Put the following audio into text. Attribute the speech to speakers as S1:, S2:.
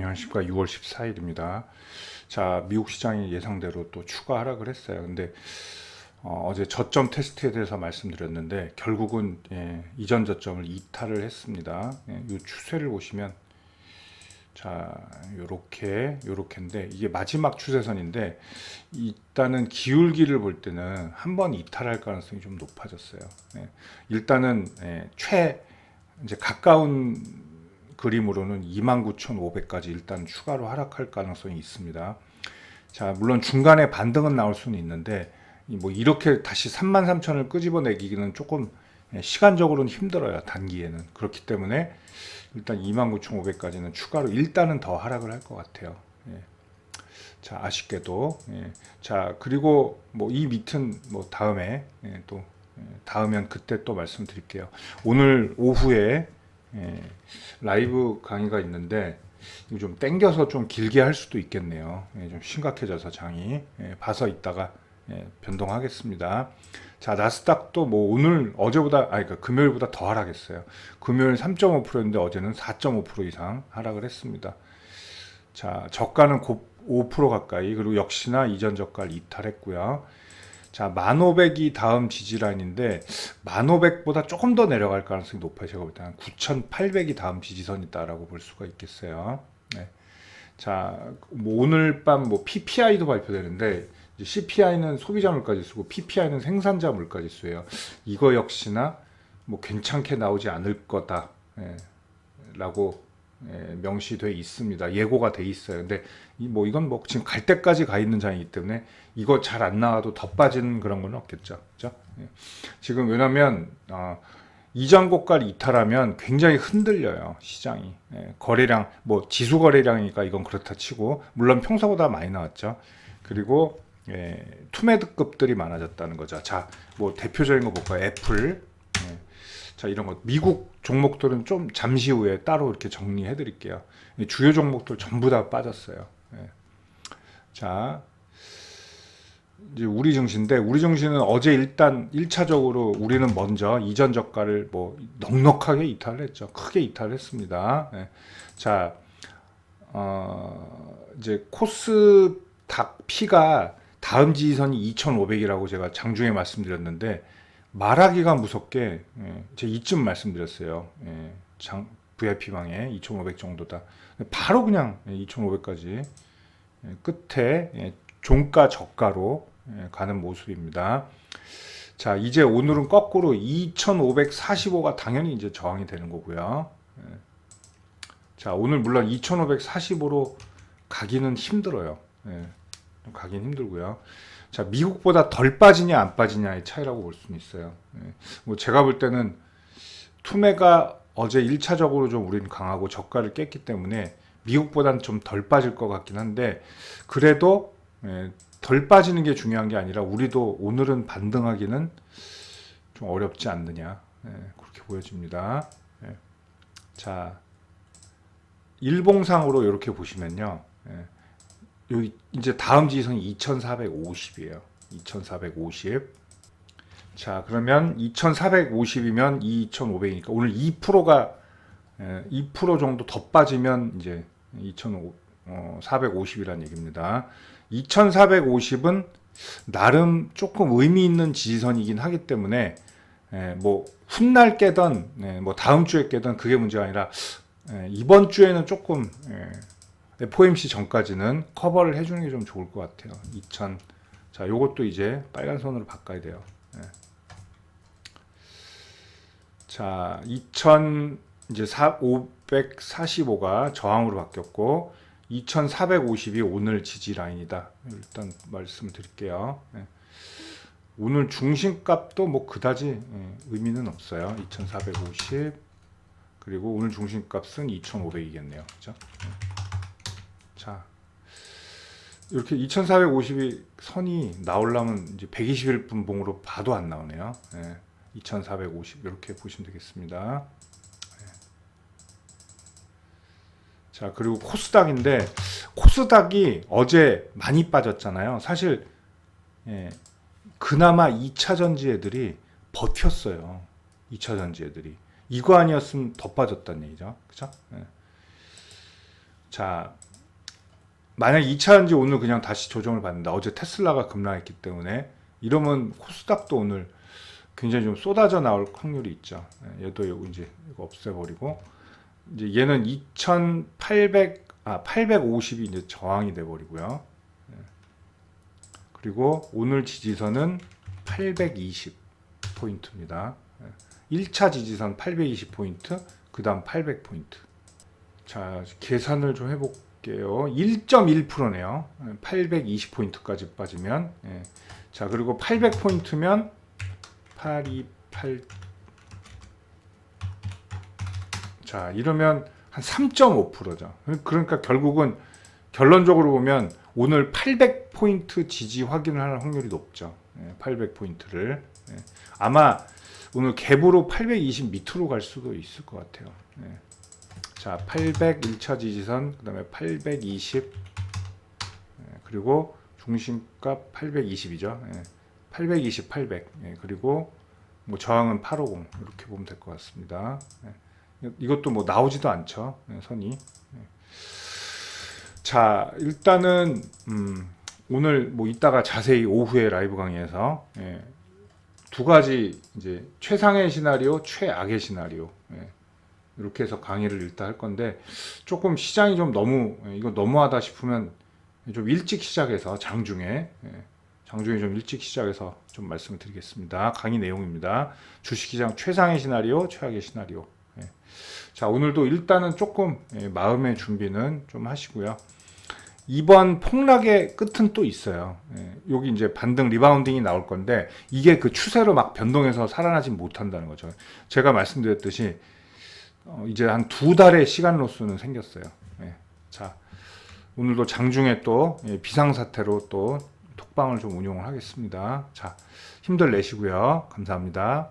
S1: 안녕하십니까. 6월 14일입니다. 자, 미국 시장이 예상대로 또 추가 하락을 했어요. 근데 어, 제 저점 테스트에 대해서 말씀드렸는데 결국은 예, 이전 저점을 이탈을 했습니다. 예, 이 추세를 보시면 자, 요렇게 요렇게인데 이게 마지막 추세선인데 일단은 기울기를 볼 때는 한 번 이탈할 가능성이 좀 높아졌어요. 예, 일단은 예, 최 이제 가까운 그림으로는 29,500까지 일단 추가로 하락할 가능성이 있습니다. 자, 물론 중간에 반등은 나올 수는 있는데 이뭐 이렇게 다시 33,000을 끄집어내기는 조금 예, 시간적으로는 힘들어요. 단기에는. 그렇기 때문에 일단 29,500까지는 추가로 일단은 더 하락을 할 것 같아요. 예. 자, 아쉽게도. 예. 자, 그리고 뭐 이 밑은 뭐 다음에 예, 또 예, 다음엔 그때 또 말씀드릴게요. 오늘 오후에 예, 라이브 강의가 있는데 이거 좀 땡겨서 좀 길게 할 수도 있겠네요. 예, 좀 심각해져서 장이 예, 봐서 있다가 예, 변동하겠습니다. 자 나스닥도 뭐 오늘 어제보다 아니 그러니까 금요일보다 더 하락했어요. 금요일 3.5%였는데 어제는 4.5% 이상 하락을 했습니다. 자 저가는 곧5% 가까이 그리고 역시나 이전 저가를 이탈했고요. 자 1500이 다음 지지라인인데 1500보다 조금 더 내려갈 가능성이 높아요. 제가 볼 때는 9800이 다음 지지선이다라고 볼 수가 있겠어요. 네. 자, 뭐 오늘 밤 뭐 PPI도 발표되는데 CPI는 소비자 물가지수고 PPI는 생산자 물가지수예요. 이거 역시나 뭐 괜찮게 나오지 않을 거다. 예, 라고 예, 명시돼 있습니다. 예고가 돼 있어요. 근데 이뭐 이건 뭐 지금 갈 때까지 가 있는 장이기 때문에 이거 잘 안 나와도 더 빠지는 그런 건 없겠죠. 그죠? 예. 지금 왜냐면 어, 이전 고가를 이탈하면 굉장히 흔들려요 시장이 예, 거래량 뭐 지수 거래량이니까 이건 그렇다 치고 물론 평소보다 많이 나왔죠 그리고 예, 투매드급들이 많아졌다는 거죠 자 뭐 대표적인 거 볼까요 애플 예, 자 이런 거 미국 종목들은 좀 잠시 후에 따로 이렇게 정리해 드릴게요 주요 종목들 전부 다 빠졌어요 예. 자 이제 우리 증시인데 우리 증시는 어제 일단 1차적으로 우리는 먼저 이전 저가를 뭐 넉넉하게 이탈을 했죠. 크게 이탈을 했습니다. 예. 자, 어, 이제 코스닥 P가 다음 지지선이 2,500이라고 제가 장중에 말씀드렸는데 말하기가 무섭게 예, 제가 이쯤 말씀드렸어요. 예, 장 VIP방에 2,500 정도다. 바로 그냥 2,500까지 예, 끝에 예, 종가 저가로 예, 가는 모습입니다. 자, 이제 오늘은 거꾸로 2,545가 당연히 이제 저항이 되는 거고요. 예. 자, 오늘 물론 2,545로 가기는 힘들어요. 예, 가긴 힘들고요. 자, 미국보다 덜 빠지냐 안 빠지냐의 차이라고 볼 수는 있어요. 예. 뭐 제가 볼 때는 투매가 어제 1차적으로 좀 우리는 강하고 저가를 깼기 때문에 미국보다는 좀 덜 빠질 것 같긴 한데 그래도 예, 덜 빠지는 게 중요한 게 아니라 우리도 오늘은 반등하기는 좀 어렵지 않느냐 예, 그렇게 보여집니다. 예. 자 일봉상으로 이렇게 보시면요. 예, 여기 이제 다음 지지선이 2,450이에요. 2,450. 자 그러면 2,450이면 2,500이니까 오늘 2%가 2% 정도 더 빠지면 이제 2,450이라는 얘기입니다. 2,450은 나름 조금 의미 있는 지지선이긴 하기 때문에 예, 뭐 훗날 깨던 예, 뭐 다음 주에 깨던 그게 문제가 아니라 예, 이번 주에는 조금 예, FOMC 전까지는 커버를 해주는 게 좀 좋을 것 같아요. 2,000. 자, 요것도 이제 빨간 선으로 바꿔야 돼요. 예. 자, 2,000 이제 545가 저항으로 바뀌었고 2,450이 오늘 지지 라인이다. 일단 말씀을 드릴게요. 예. 오늘 중심값도 뭐 그다지 예, 의미는 없어요. 2,450 그리고 오늘 중심값은 2,500이겠네요. 그죠? 예. 자 이렇게 2,450이 선이 나오려면 이제 121분 봉으로 봐도 안 나오네요. 예. 2,450 이렇게 보시면 되겠습니다. 자, 그리고 코스닥인데 코스닥이 어제 많이 빠졌잖아요. 사실 예, 그나마 2차 전지 애들이 버텼어요. 2차 전지 애들이. 이거 아니었으면 더 빠졌다는 얘기죠. 그죠? 예. 자, 만약 2차전지 오늘 그냥 다시 조정을 받는다. 어제 테슬라가 급락했기 때문에 이러면 코스닥도 오늘 굉장히 좀 쏟아져 나올 확률이 있죠. 예, 얘도 이거 이제 이거 없애버리고 이제 얘는 2,800 아 850이 이제 저항이 돼 버리고요. 예. 그리고 오늘 지지선은 820 포인트입니다. 1차 지지선 820 포인트, 그다음 800 포인트. 자, 계산을 좀 해볼게요. 1.1%네요. 820 포인트까지 빠지면. 예. 자, 그리고 800 포인트면 828. 자, 이러면 한 3.5%죠. 그러니까 결국은 결론적으로 보면 오늘 800 포인트 지지 확인을 할 확률이 높죠. 800 포인트를. 예. 아마 오늘 갭으로 820 밑으로 갈 수도 있을 것 같아요. 예. 자, 800 1차 지지선, 그 다음에 820 예, 그리고 중심값 820이죠. 820, 800. 예, 그리고 뭐 저항은 850 이렇게 보면 될 것 같습니다. 예. 이것도 뭐 나오지도 않죠. 예, 선이. 예. 자, 일단은 음, 오늘 뭐 이따가 자세히 오후에 라이브 강의에서 예, 두 가지 이제 최상의 시나리오, 최악의 시나리오 예, 이렇게 해서 강의를 일단 할 건데 조금 시장이 좀 너무 예, 이거 너무하다 싶으면 좀 일찍 시작해서 장중에 예, 장중에 좀 일찍 시작해서 좀 말씀을 드리겠습니다. 강의 내용입니다. 주식시장 최상의 시나리오, 최악의 시나리오. 예. 자 오늘도 일단은 조금 예, 마음의 준비는 좀 하시고요. 이번 폭락의 끝은 또 있어요. 예, 여기 이제 반등 리바운딩이 나올 건데 이게 그 추세로 막 변동해서 살아나지 못한다는 거죠. 제가 말씀드렸듯이 어, 이제 한 두 달의 시간 로스는 생겼어요. 예, 자 오늘도 장중에 또 예, 비상사태로 또 톡방을 좀 운용을 하겠습니다. 자 힘들 내시고요. 감사합니다.